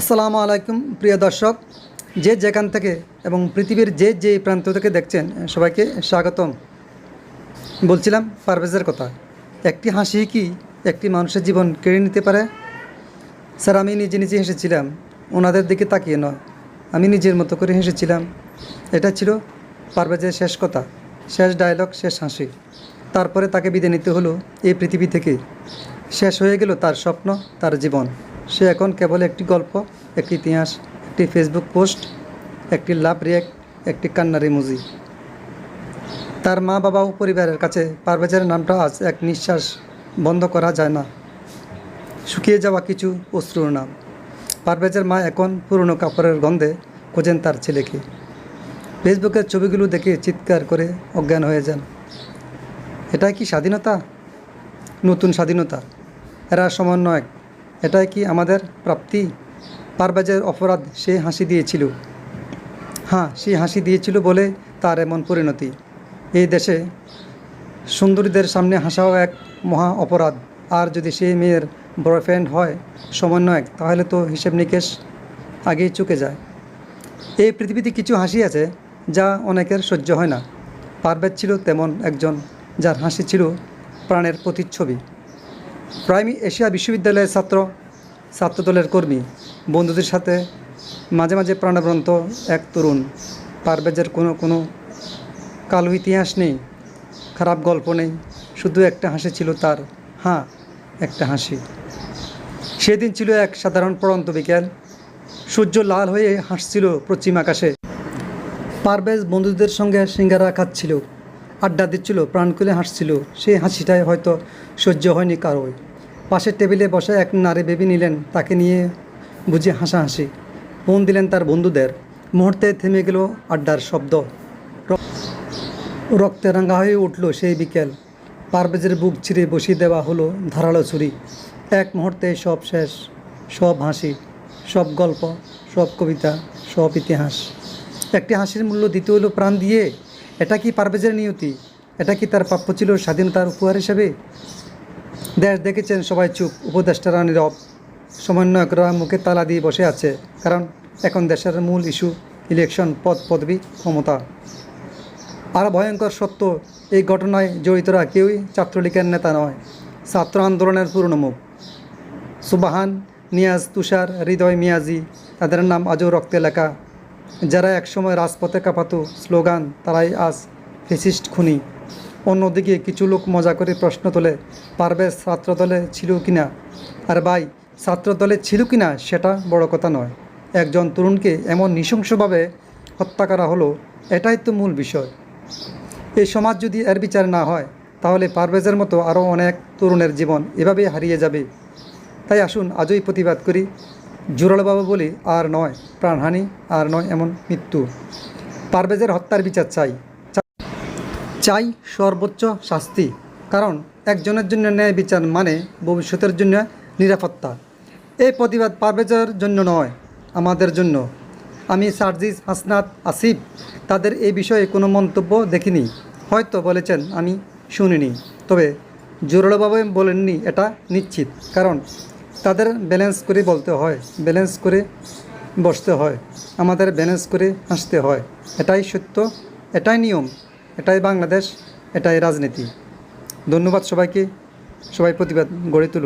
আসসালামু আলাইকুম, প্রিয় দর্শক। যে যেখান থেকে এবং পৃথিবীর যে যে প্রান্ত থেকে দেখছেন, সবাইকে স্বাগতম। বলছিলাম পারভেজের কথা, একটি হাসি কি একটি মানুষের জীবন কেড়ে নিতে পারে? স্যার, আমি নিজে নিজে হেসেছিলাম, ওনাদের দিকে তাকিয়ে নয়। আমি নিজের মতো করে হেসেছিলাম। এটা ছিল পারভেজের শেষ কথা, শেষ ডায়লগ শেষ হাসি। তারপরে তাকে বিদায় নিতে হলো এই পৃথিবী থেকে। শেষ হয়ে গেল তার স্বপ্ন, তার জীবন। সে এখন কেবল একটি গল্প, একটি ইতিহাস, একটি ফেসবুক পোস্ট একটি লাভ রিয়াক্ট একটি কান্নার ইমোজি তার মা বাবা ও পরিবারের কাছে পারভেজের নামটা আজ এক নিঃশ্বাস বন্ধ করা যায় না। শুকিয়ে যাওয়া কিছু অশ্রুর নাম। পারভেজের মা এখন পুরনো কাপড়ের গন্ধে খোঁজেন তার ছেলেকে। ফেসবুকের ছবিগুলো দেখে চিৎকার করে অজ্ঞান হয়ে যান। এটাই কি স্বাধীনতা? নতুন স্বাধীনতা? এরা সমন্বয়ক। এটাই কি আমাদের প্রাপ্তি? পারভেজের অপরাধ সে হাসি দিয়েছিল। হ্যাঁ সে হাসি দিয়েছিল বলে তার এমন পরিণতি। এই দেশে সুন্দরীদের সামনে হাসাও এক মহা অপরাধ। আর যদি সেই মেয়ের বয়ফ্রেন্ড হয় সমন্বয়ক, তাহলে তো হিসেব নিকেশ আগেই চুকে যায়। এই পৃথিবীতে কিছু হাসি আছে যা অনেকের সহ্য হয় না। পারভেজ ছিল তেমন একজন যার হাসি ছিল প্রাণের প্রতিচ্ছবি। প্রাইমি এশিয়া বিশ্ববিদ্যালয়ের ছাত্র, ছাত্রদলের কর্মী, বন্ধুদের সাথে মাঝে মাঝে প্রাণবন্ত এক তরুণ। পারভেজের কোনো কোনো কালো ইতিহাস নেই, খারাপ গল্প নেই, শুধু একটা হাসি ছিল তার। হ্যাঁ একটা হাসি। সেদিন ছিল এক সাধারণ পড়ন্ত বিকেল। সূর্য লাল হয়ে হাসছিল পশ্চিম আকাশে। পারভেজ বন্ধুদের সঙ্গে সিঙ্গারা খাচ্ছিল। আড্ডা দিচ্ছিল, প্রাণ খুলে হাসছিল। সেই হাসিটাই হয়তো সহ্য হয়নি কারোই। পাশের টেবিলে বসে এক নারী বেবি নিলেন, তাকে নিয়ে বুঝে হাসাহাসি। ফোন দিলেন তার বন্ধুদের। মুহূর্তে থেমে গেল আড্ডার শব্দ। রক্তে রাঙা হয়ে উঠল সেই বিকেল। পারভেজের বুক ছিঁড়ে বসিয়ে দেওয়া হলো ধারালো ছুরি। এক মুহূর্তে সব শেষ, সব হাসি, সব গল্প, সব কবিতা, সব ইতিহাস। একটি হাসির মূল্য দিতে হলো প্রাণ দিয়ে। এটা কি পারভেজের নিয়তি? এটা কি তার প্রাপ্য ছিল স্বাধীনতার উপহার হিসেবে? দেশ দেখেছেন সবাই চুপ উপদেষ্টারা নীরব সমন্বয়করা মুখে তালা দিয়ে বসে আছে, কারণ এখন দেশের মূল ইস্যু ইলেকশন, পদ, পদবি, ক্ষমতা। আর ভয়ঙ্কর সত্য, এই ঘটনায় জড়িতরা কেউই ছাত্রলীগের নেতা নয়, ছাত্র আন্দোলনের পুরনো মুখ সুবাহান নিয়াজ তুষার, হৃদয় মিয়াজি, তাদের নাম আজও রক্তে লেখা। যারা একসময় রাজপথে কাঁপাতো স্লোগান, তারাই আজ ফেসিস্ট খুনি। অন্যদিকে কিছু লোক মজা করে প্রশ্ন তোলে, পারভেজ ছাত্রদলে ছিল কিনা? আর ভাই, ছাত্রদলে ছিল কিনা সেটা বড় কথা নয়। একজন তরুণকে এমন নৃশংসভাবে হত্যা করা হলো, এটাই তো মূল বিষয়। এই সমাজ যদি এর বিচার না হয়, তাহলে পারভেজের মতো আরও অনেক তরুণের জীবন এভাবে হারিয়ে যাবে। তাই আসুন, আজই প্রতিবাদ করি। জোরালোভাবে বলি, আর নয়, প্রাণহানি, আর নয়, এমন মৃত্যু। পারভেজের হত্যার বিচার চাই। চাই সর্বোচ্চ শাস্তি। কারণ একজনের জন্য ন্যায় বিচার মানে ভবিষ্যতের জন্য নিরাপত্তা। এই প্রতিবাদ পারভেজের জন্য নয়, আমাদের জন্য। আমি সার্জিস হাসনাত আসিফ, তাদের এই বিষয়ে কোনো মন্তব্য দেখিনি। হয়তো বলেছেন, আমি শুনিনি। তবে জোরালোভাবে বলেননি, এটা নিশ্চিত। কারণ তাদের ব্যালেন্স করে বলতে হয় ব্যালেন্স করে বসতে হয়, আমাদের ব্যালেন্স করে হাসতে হয়। এটাই সত্য, এটাই নিয়ম, এটাই বাংলাদেশ, এটাই রাজনীতি। ধন্যবাদ সবাইকে, সবাই প্রতিবাদ গড়ে তুলুন।